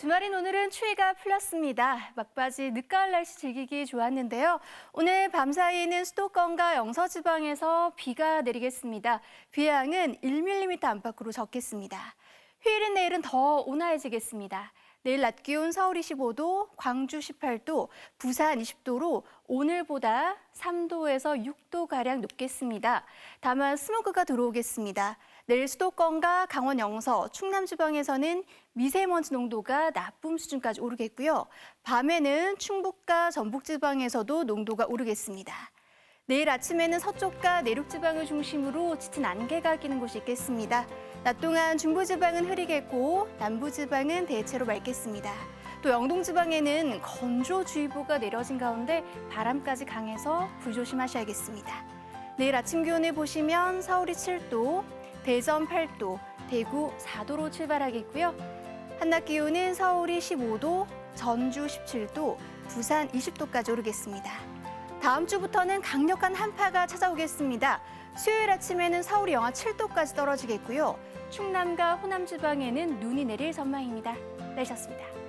주말인 오늘은 추위가 풀렸습니다. 막바지 늦가을 날씨 즐기기 좋았는데요. 오늘 밤사이에는 수도권과 영서 지방에서 비가 내리겠습니다. 비 양은 1mm 안팎으로 적겠습니다. 휴일인 내일은 더 온화해지겠습니다. 내일 낮 기온 서울 25도, 광주 18도, 부산 20도로 오늘보다 3도에서 6도가량 높겠습니다. 다만 스모그가 들어오겠습니다. 내일 수도권과 강원 영서, 충남 지방에서는 미세먼지 농도가 나쁨 수준까지 오르겠고요. 밤에는 충북과 전북 지방에서도 농도가 오르겠습니다. 내일 아침에는 서쪽과 내륙 지방을 중심으로 짙은 안개가 끼는 곳이 있겠습니다. 낮 동안 중부 지방은 흐리겠고 남부 지방은 대체로 맑겠습니다. 또 영동 지방에는 건조주의보가 내려진 가운데 바람까지 강해서 불조심하셔야겠습니다. 내일 아침 기온을 보시면 서울이 7도, 대전 8도, 대구 4도로 출발하겠고요. 한낮 기온은 서울이 15도, 전주 17도, 부산 20도까지 오르겠습니다. 다음 주부터는 강력한 한파가 찾아오겠습니다. 수요일 아침에는 서울이 영하 7도까지 떨어지겠고요. 충남과 호남 지방에는 눈이 내릴 전망입니다. 날씨였습니다.